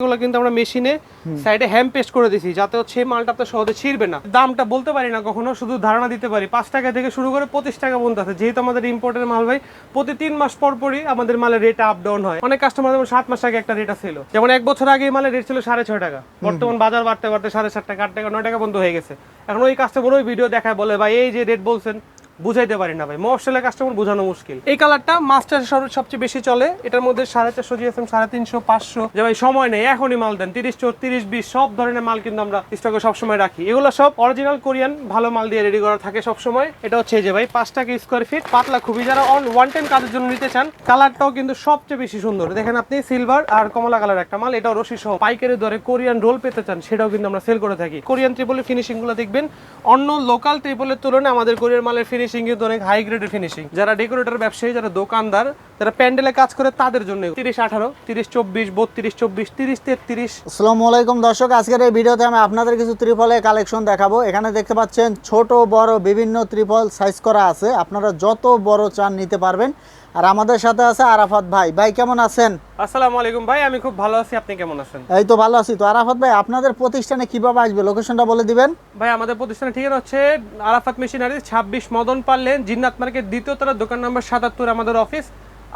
এগুলো কিন্তু আমরা মেশিনে সাইডে হ্যাম পেস্ট করে দিছি যাতে হচ্ছে মালটা আপনার সহজে ছিড়বে না। দামটা বলতে পারি না কখনো শুধু ধারণা দিতে পারি। পাঁচ টাকা থেকে শুরু করে পঁচিশ টাকা পর্যন্ত আছে। যেহেতু আমাদের ইম্পোর্টের মাল ভাই প্রতি তিন মাস পর পরই আমাদের মালের রেট আপ ডাউন হয়। অনেক কাস্টমার যেমন সাত মাস আগে একটা রেট ছিল যেমন এক বছর আগে মালের রেট ছিল সাড়ে ছয় টাকা। বর্তমান বাজার বাড়তে বাড়তে সাড়ে সাত টাকা আট টাকা নয় টাকা বন্ধ হয়ে গেছে। এখন ওই কাস্টমার ওই ভিডিও দেখায় বলে ভাই এই যে রেট বলছেন বুঝাইতে পারি না ভাই। মফসলের কাস্টমার বোঝানো মুশকিল। এই কালারটা মাস্টার সবচেয়ে বেশি চলে। এটার মধ্যে সাড়ে চারশো জিএসএম সাড়ে তিনশো, পাঁচশো। যে ভাই, সময় নেই, এখনই মাল দেন। তিরিশ চোর তিরিশ, বিশ, সব ধরনের মাল কিন্তু আমরা স্টকে সবসময় রাখি। এগুলো সব অরিজিনাল কোরিয়ান ভালো মাল দিয়ে রেডি করা থাকে সবসময়। এটা হচ্ছে যে ভাই, পাঁচ টাকা স্কোয়ার ফিট পাতলা। খুবই যারা অন ওয়ান টেন কাজের জন্য নিতে চান কালারটাও কিন্তু সবচেয়ে বেশি সুন্দর। দেখেন আপনি সিলভার আর কমলা কালার একটা মাল, এটাও রশি সহ। পাইকারি দরে কোরিয়ান রোল পেতে চান, সেটাও কিন্তু আমরা সেল করে থাকি। কোরিয়ান ট্রিপলের ফিনিশিংগুলো দেখবেন, অন্য লোকাল ট্রিপলের তুলনায় আমাদের কোরিয়ান মালের ফিনিশিং কিন্তু অনেক হাই গ্রেডের ফিনিশিং যারা ডেকোরেটর ব্যবসায়ী, যারা দোকানদার, যারা প্যান্ডেলে কাজ করে তাদের জন্য। তিরিশ আঠারো, তিরিশ চব্বিশ, বত্রিশ চব্বিশ, তিরিশ তেত্রিশ। আসসালামু আলাইকুম দর্শক, আজকের এই ভিডিওতে আমি আপনাদের কিছু ত্রিফলের কালেকশন দেখাবো। এখানে দেখতে পাচ্ছেন ছোট, বড়, বিভিন্ন ত্রিফল সাইজ করা আছে। আপনারা যত বড় চান নিতে পারবেন। আর আমাদের সাথে আছে আরাফাত ভাই। ভাই কেমন আছেন? আসসালামু আলাইকুম ভাই আমি খুব ভালো আছি আপনি কেমন আছেন? এই তো ভালো আছি। তো আরাফাত ভাই আপনাদের প্রতিষ্ঠানে কীভাবে আসবে? লোকেশনটা বলে দিবেন। ভাই আমাদের প্রতিষ্ঠানের ঠিকানা হচ্ছে আরাফাত মেশিনারি ছাব্বিশ মদন পারলেন জিন্নাত মার্কেট দ্বিতীয় তলা দোকান নম্বর সাতাত্তর আমাদের অফিস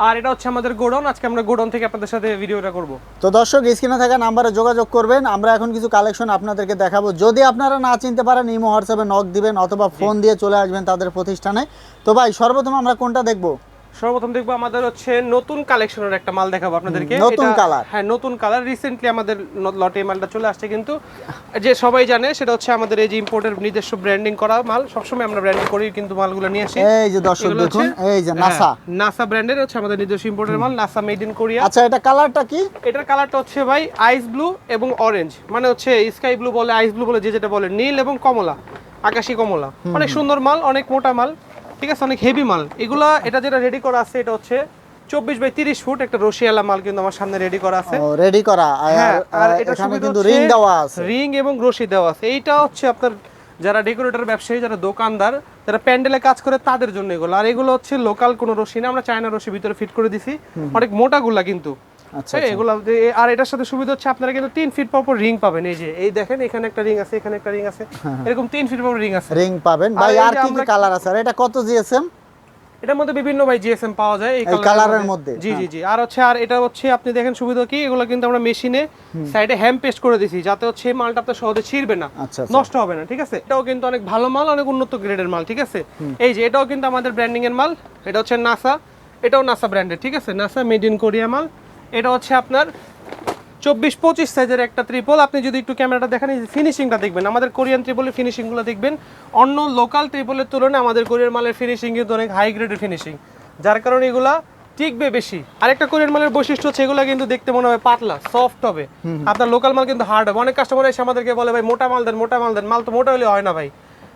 আর এটা হচ্ছে আমাদের গোডাউন। আজকে আমরা গোডাউন থেকে আপনাদের সাথে ভিডিওটা করব। তো দর্শক স্ক্রিনে থাকা নাম্বারে যোগাযোগ করবেন। আমরা এখন কিছু কালেকশন আপনাদেরকে দেখাবো। যদি আপনারা না চিনতে পারেন ইমো হোয়াটসঅ্যাপে নক দিবেন অথবা ফোন দিয়ে চলে আসবেন তাদের প্রতিষ্ঠানে। তো ভাই সর্বপ্রথম আমরা কোনটা দেখব? সর্বপ্রথম দেখব আমাদের হচ্ছে নতুন কালেকশনের একটা মাল দেখাবো আপনাদেরকে। নতুন colour। হ্যাঁ নতুন কালার। রিসেন্টলি আমাদের লটে মালটা চলে আসছে কিন্তু যে সবাই জানে সেটা হচ্ছে আমাদের এই যে ইম্পোর্টের নিজস্ব ব্র্যান্ডিং করা মাল। সবসময় আমরা ব্র্যান্ডিং করি কিন্তু মালগুলো নিয়ে আসি। এই যে দর্শক দেখুন এই যে নাসা। নাসা ব্র্যান্ডের হচ্ছে আমাদের নিজস্ব ইম্পোর্টের মাল নাসা মেড ইন কোরিয়া আচ্ছা এটা কালারটা কি? এটার কালারটা হচ্ছে ভাই আইস ব্লু এবং অরেঞ্জ মানে হচ্ছে স্কাই ব্লু বলে আইস ব্লু বলে যে যেটা বলে নীল এবং কমলা আকাশী কমলা। অনেক সুন্দর মাল অনেক মোটা মাল। ঠিক আছে অনেক হেভি মাল। এগুলা এটা যেটা রেডি করা আছে এটা হচ্ছে চব্বিশ বাই তিরিশ ফুট একটা রশিয়ালা মাল কিন্তু আমার সামনে রেডি করা আছে। রেডি করা। আর হ্যাঁ এটা কিন্তু রিং দেওয়া আছে। রিং এবং রশি দেওয়া আছে। এইটা হচ্ছে আপনার যারা ডেকোরেটর ব্যবসায়ী যারা দোকানদার যারা প্যান্ডেলে কাজ করে তাদের জন্য এগুলো। আর এগুলো হচ্ছে লোকাল কোনো রশি না আমরা চায়না রশি ভিতরে ফিট করে দিছি। অনেক মোটাগুলা কিন্তু। আচ্ছা হ্যাঁ, এগুলো আর এটার সাথে সুবিধা হচ্ছে আপনারা কিন্তু তিন ফিট পর পর রিং পাবেন। এই যে এই দেখেন এখানে একটা রিং আছে এখানে একটা রিং আছে। এরকম তিন ফিট পর রিং আছে। রিং পাবেন। ভাই আর কি কি কালার আছে? আর এটা কত জিএসএম এটার মধ্যে বিভিন্ন ভাই জিএসএম পাওয়া যায়। এই কালারের মধ্যে, জি জি জি। আর হচ্ছে আর এটা হচ্ছে আপনি দেখেন সুবিধা কি? এগুলো কিন্তু আমরা মেশিনে সাইডে হ্যাম পেস্ট করে দিছি যাতে হচ্ছে এই মালটা আপনার সহজে ছিড়বে না। আচ্ছা আচ্ছা। নষ্ট হবে না ঠিক আছে? এটাও কিন্তু অনেক ভালো মাল অনেক উন্নত গ্রেডের মাল ঠিক আছে? এই যে এটাও কিন্তু আমাদের ব্র্যান্ডিং এর মাল। এটা হচ্ছে নাসা এটাও নাসা ব্র্যান্ডের ঠিক আছে? নাসা মেড ইন কোরিয়া মাল। এটা হচ্ছে আপনার চব্বিশ পঁচিশ সাইজের একটা ত্রিপল আপনি যদি একটু ক্যামেরাটা দেখেন ফিনিশিংটা দেখবেন আমাদের কোরিয়ান ত্রিপলের ফিনিশিংগুলো দেখবেন। অন্য লোকাল ত্রিপলের তুলনায় আমাদের কোরিয়ান মালের ফিনিশিং কিন্তু অনেক হাই গ্রেডের ফিনিশিং যার কারণে এগুলা টিকবে বেশি। আরেকটা কোরিয়ান মালের বৈশিষ্ট্য হচ্ছে এগুলো কিন্তু দেখতে মনে হবে পাতলা সফট হবে। আপনার লোকাল মাল কিন্তু হার্ড হবে। অনেক কাস্টমার এসে আমাদেরকে বলে ভাই মোটা মাল দেন মোটা মাল দেন। মাল তো মোটা হলে হয় না ভাই।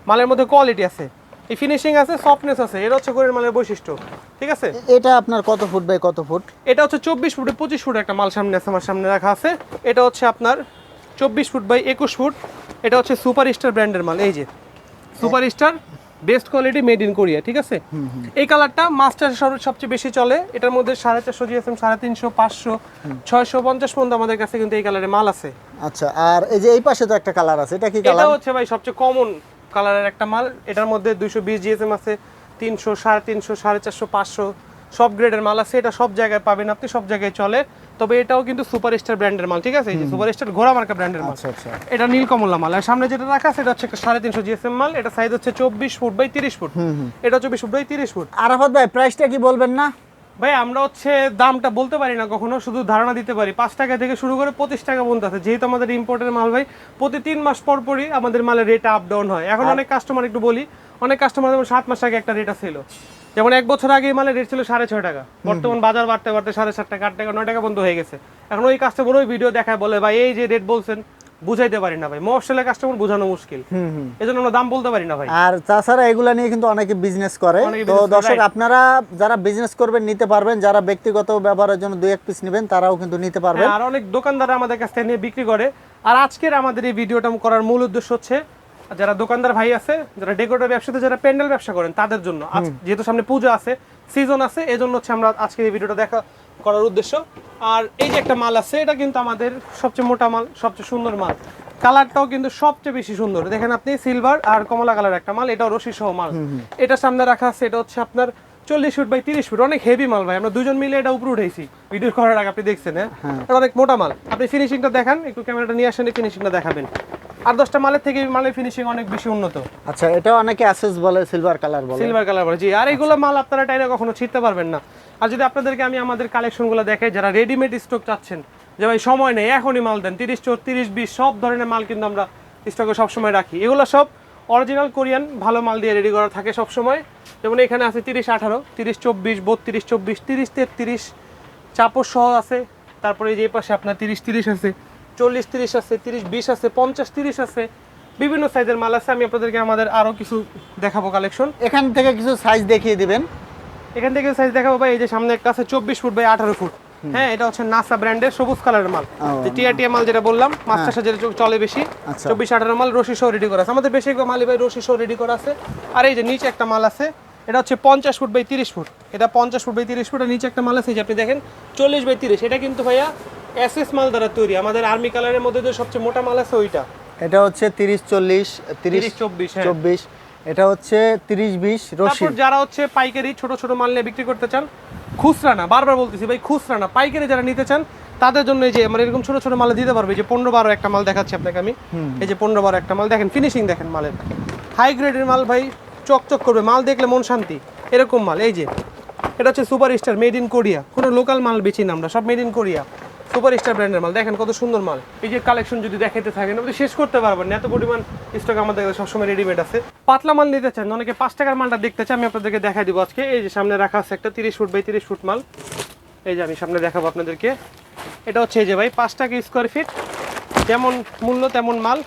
মালের মধ্যে কোয়ালিটি আছে। এই ফিনিশিং আছে সফটনেস আছে এটা হচ্ছে কোরিয়ান মালের বৈশিষ্ট্য ঠিক আছে? এটা আপনার কত ফুট বাই কত ফুট? এটা হচ্ছে চব্বিশ ফুটে পঁচিশ ফুট একটা মাল সামনে আছে আমার সামনে রাখা আছে। এটা হচ্ছে আপনার চব্বিশ ফুট বাই একুশ ফুট এটা হচ্ছে সুপার স্টার ব্র্যান্ডের মাল এই যে। Super star best quality made in Korea ঠিক আছে? এই কালারটা মাস্টার সবচেয়ে বেশি চলে এটার মধ্যে সাড়ে চারশো জিএসএম সাড়ে তিনশো পাঁচশো ছয়শো পঞ্চাশ পর্যন্ত আমাদের কাছে কিন্তু এই কালারের মাল আছে। আচ্ছা আর এই যে এই পাশে তো একটা কালার আছে এটা কি এটা কালার? হচ্ছে ভাই সবচেয়ে কমন কালারের একটা মাল। এটার মধ্যে দুইশো বিশ জিএসএম আছে তিনশো সাড়ে তিনশো সাড়ে চারশো পাঁচশো সব গ্রেডের মাল আছে। এটা সব জায়গায় পাবেন আপনি সব জায়গায় চলে। তবে এটাও কিন্তু সুপার স্টার ব্র্যান্ডের মাল ঠিক আছে? এই যে সুপার স্টার ঘোড়া মার্কা ব্র্যান্ডের মাল। আচ্ছা আচ্ছা। এটা নীলকমলা মাল। আর সামনে যেটা রাখা আছে এটা হচ্ছে একটা সাড়ে তিনশো জিএসএম মাল। এটা সাইজ হচ্ছে চব্বিশ ফুট বাই তিরিশ ফুট। এটা চব্বিশ ফুট বাই তিরিশ ফুট। আরাফাত ভাই প্রাইসটা কি বলবেন না? ভাই আমরা হচ্ছে দামটা বলতে পারি না কখনো শুধু ধারণা দিতে পারি। পাঁচ টাকা থেকে শুরু করে পঁচিশ টাকা পর্যন্ত আছে। যেহেতু আমাদের ইম্পোর্টের মাল ভাই প্রতি তিন মাস পর পরই আমাদের মালের রেট আপ ডাউন হয়। এখন অনেক কাস্টমার একটু বলি অনেক কাস্টমার যেমন সাত মাস আগে একটা রেট ছিল। যেমন এক বছর আগে মালের রেট ছিল সাড়ে ছয় টাকা। বর্তমান বাজার বাড়তে বাড়তে সাড়ে সাত টাকা আট টাকা নয় টাকা পর্যন্ত হয়ে গেছে। এখন ওই কাস্টমার ওই ভিডিও দেখায় বলে ভাই এই যে রেট বলছেন বুঝাইতে পারি না ভাই। মফসলের কাস্টমার বোঝানো মুশকিল। আমরা দাম বলতে পারি না ভাই। আর তাছাড়া এগুলা নিয়ে কিন্তু অনেকে বিজনেস করে। তো দর্শক আপনারা যারা বিজনেস করবেন নিতে পারবেন। যারা ব্যক্তিগত ব্যবহারের জন্য দুই এক পিস নেবেন তারাও কিন্তু নিতে পারবেন। হ্যাঁ, আর অনেক দোকানদার আমাদের কাছ থেকে নিয়ে বিক্রি করে। আর আজকের আমাদের এই ভিডিওটা করার মূল উদ্দেশ্য হচ্ছে যারা দোকানদার ভাই আছে যারা ডেকোরেটর ব্যবসাতে যারা প্যান্ডেল ব্যবসা করেন তাদের জন্য। যেহেতু সামনে পুজো আছে সিজন আছে এজন্য হচ্ছে আমরা আজকে এই ভিডিওটা দেখা করার উদ্দেশ্য। আর এই যে একটা মাল আছে এটা কিন্তু আমাদের সবচেয়ে মোটা মাল সবচেয়ে সুন্দর মাল। কালারটাও কিন্তু সবচেয়ে বেশি সুন্দর। দেখেন আপনি সিলভার আর কমলা কালার একটা মাল এটাও রশি সহ মাল এটা সামনে রাখা আছে এটা হচ্ছে আপনার চল্লিশ ফুট বাই তিরিশ ফুট। অনেক হেভি মাল ভাই আমরা দুজন মিলে এটা উপরে উঠেছি ভিডিও করার আগে আপনি দেখছেন হ্যাঁ? এটা অনেক মোটা মাল। আপনি ফিনিশিংটা দেখান একটু ক্যামেরাটা নিয়ে আসেন ফিনিশিংটা দেখাবেন। আর দশটা মালের থেকে মালের ফিনিশিং অনেক বেশি উন্নত। আচ্ছা এটা অনেকে অ্যাসেস বলে সিলভার কালার বলে। সিলভার কালার বলে জি আর এইগুলো মাল আপনারা টাইনে কখনো ছিটতে পারবেন না। আর যদি আপনাদেরকে আমি আমাদের কালেকশনগুলো দেখাই যারা রেডিমেড স্টক চাচ্ছেন যে ভাই সময় নেই এখনই মাল দেন তিরিশ চোর তিরিশ বিশ সব ধরনের মাল কিন্তু আমরা স্টকে সবসময় রাখি। এগুলো সব অরিজিনাল কোরিয়ান ভালো মাল দিয়ে রেডি করা থাকে সবসময়। যেমন এখানে আছে তিরিশ আঠারো তিরিশ চব্বিশ বত্রিশ চব্বিশ তিরিশ তেত্রিশ চাপর সহ আছে। তারপরে যে পাশে আপনার তিরিশ তিরিশ আছে। চল্লিশ তিরিশ আছে তিরিশ বিশ আছে পঞ্চাশ তিরিশ আছে। বিভিন্ন সাইজের মাল আছে আমি আপনাদেরকে আমাদের আরও কিছু দেখাবো কালেকশন এখান থেকে কিছু সাইজ দেখিয়ে দিবেন। এখান থেকে সাইজ দেখাবো ভাই এই যে সামনে একটা আছে চব্বিশ ফুট বাই আঠারো ফুট। হ্যাঁ এটা হচ্ছে নাসা ব্র্যান্ডের সবুজ কালারের মাল। টিয়া মাল যেটা বললাম মাস্টার সাজের চলে বেশি। আচ্ছা। চব্বিশ আঠারো মাল রশি সহ রেডি করা আছে। আমাদের বেশি মাল ভাই রশি সহ রেডি করা আছে। আর এই যে নিচে একটা মাল আছে এটা হচ্ছে পঞ্চাশ ফুট বাই তিরিশ ফুট। এটা পঞ্চাশ ফুট বাই তিরিশ ফুট আর নিচে একটা মাল আছে যে আপনি দেখেন চল্লিশ বাই তিরিশ। এটা কিন্তু ভাইয়া এসএস মাল দ্বারা তৈরি। আমাদের আর্মি কালারের মধ্যে যে সবচেয়ে মোটা মাল আছে ওইটা। এটা হচ্ছে তিরিশ চল্লিশ তিরিশ তিরিশ চব্বিশ হ্যাঁ। চব্বিশ। এটা হচ্ছে তিরিশ বিশ রশি তারপর যারা হচ্ছে পাইকারি ছোট ছোট মাল নিয়ে বিক্রি করতে চান খুচরা না বারবার বলতেছি ভাই খুচরা না। পাইকারি যারা নিতে চান তাদের জন্য এই যে মানে এরকম ছোট ছোট মাল দিতে পারবে। এই যে পনেরো বারো একটা মাল দেখাচ্ছি আপনাকে আমি। এই যে পনেরো বারো একটা মাল। দেখেন ফিনিশিং দেখেন মালের। হাই গ্রেডের মাল ভাই চকচক করবে। মাল দেখলে মন শান্তি। এরকম মাল এই যে। এটা হচ্ছে super star made in Korea কোনো লোকাল মাল বেচি না আমরা সব made in Korea super star ব্র্যান্ডের মাল। দেখেন কত সুন্দর মাল। এই যে কালেকশন যদি দেখাতে থাকেন, আপনি শেষ করতে পারবেন এত পরিমাণ স্টক আমাদের সবসময় রেডিমেড আছে। পাতলা মাল নিতে চান, অনেকে পাঁচ টাকার মালটা দেখতে চান আমি আপনাদেরকে দেখাই দিব আজকে। এই যে সামনে রাখা আছে একটা তিরিশ ফুট বাই তিরিশ ফুট মাল। এই যে আমি সামনে দেখাবো আপনাদেরকে। এটা হচ্ছে এই যে ভাই, পাঁচ টাকা স্কোয়ার ফিট যেমন মূল্য, তেমন মাল।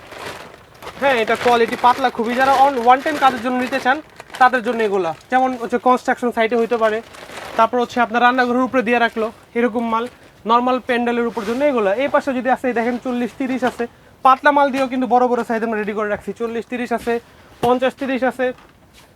হ্যাঁ এটা কোয়ালিটি পাতলা খুবই। যারা অন ওয়ান টাইম কাজের জন্য নিতে চান, তাদের জন্য এগুলা। যেমন হচ্ছে কনস্ট্রাকশন সাইটে হইতে পারে। তারপর হচ্ছে আপনার রান্নাঘরের উপরে দিয়ে রাখল, এরকম মাল। নর্মাল প্যান্ডেলের উপর জন্য এগুলো। এই পাশে যদি আছে এই দেখেন চল্লিশ তিরিশ আছে। পাতলা মাল দিয়েও কিন্তু বড় বড় সাইজ আমরা রেডি করে রাখছি। চল্লিশ তিরিশ আছে পঞ্চাশ তিরিশ আছে।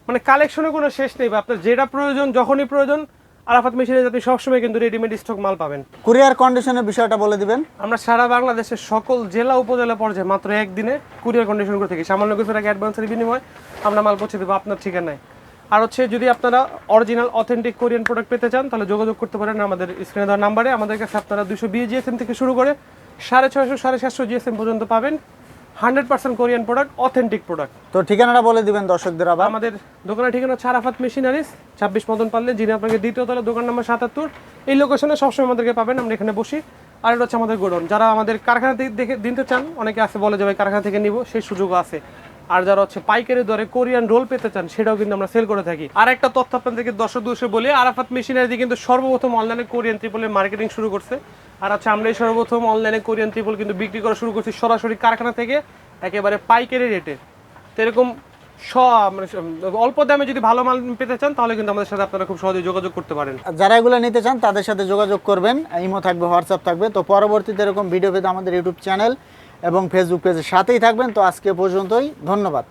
মানে কালেকশনের কোনো শেষ নেই বা আপনার যেটা প্রয়োজন যখনই প্রয়োজন আরাফাত মেশিনে আপনি সবসময় কিন্তু রেডিমেড স্টক মাল পাবেন। কুরিয়ার কন্ডিশনের বিষয়টা বলে দিবেন। আমরা সারা বাংলাদেশের সকল জেলা উপজেলা পর্যায়ে মাত্র একদিনে কুরিয়ার কন্ডিশন করে থাকি সামান্য কিছু টাকা অ্যাডভান্সের বিনিময় আমরা মাল পৌঁছে দেবো। আপনার ঠিকানায়। আর হচ্ছে যদি আপনারা অরিজিনাল অথেন্টিক কোরিয়ান প্রোডাক্ট পেতে চান তাহলে যোগাযোগ করতে পারেন আমাদের স্ক্রিনে দেওয়ার নাম্বারে আমাদের কাছে আপনারা দুশো বিশ জিএসএম থেকে শুরু করে সাড়ে ছয়শো সাড়ে সাতশো জিএসএম পর্যন্ত পাবেন। Hundred percent Korean product authentic product তো ঠিকানাটা বলে দিবেন দর্শকদের আবার। আমাদের দোকানের ঠিকানা হচ্ছে আরাফাত মেশিনারিস ছাব্বিশ মদন পারলে যিনি আপনাকে দ্বিতীয় তলা দোকান নাম্বার সাতাত্তর। এই লোকেশনে সবসময় আমাদেরকে পাবেন আমরা এখানে বসি। আর এটা হচ্ছে আমাদের গোডাউন। যারা আমাদের কারখানা থেকে দেখে দিতে চান অনেকে আছে বলে যে ভাই কারখানা থেকে নিব সেই সুযোগও আছে। আর যারা হচ্ছে পাইকারি দরে কোরিয়ান রোল পেতে চান, সেটাও কিন্তু আমরা সেল করে থাকি। আর একটা তথ্য আপনাদেরকে দর্শক দুশো বলি, আরাফাত মেশিনারি কিন্তু সর্বপ্রথম অনলাইনে কোরিয়ান ত্রিপলের মার্কেটিং শুরু করছে। আর হচ্ছে আমরা এই সর্বপ্রথম অনলাইনে কোরিয়ান ত্রিপল কিন্তু বিক্রি করা শুরু করছি সরাসরি কারখানা থেকে, একেবারে পাইকারি রেটে তো এরকম স- মানে অল্প দামে যদি ভালো মাল পেতে চান, তাহলে কিন্তু আমাদের সাথে আপনারা খুব সহজে যোগাযোগ করতে পারেন। যারা এগুলো নিতে চান, তাদের সাথে যোগাযোগ করবেন। ইমো থাকবে, হোয়াটসঅ্যাপ থাকবে। তো পরবর্তীতে এরকম ভিডিও পেতে আমাদের ইউটিউব চ্যানেল এবং ফেসবুক পেজের সাথেই থাকবেন। তো আজকে পর্যন্তই। ধন্যবাদ।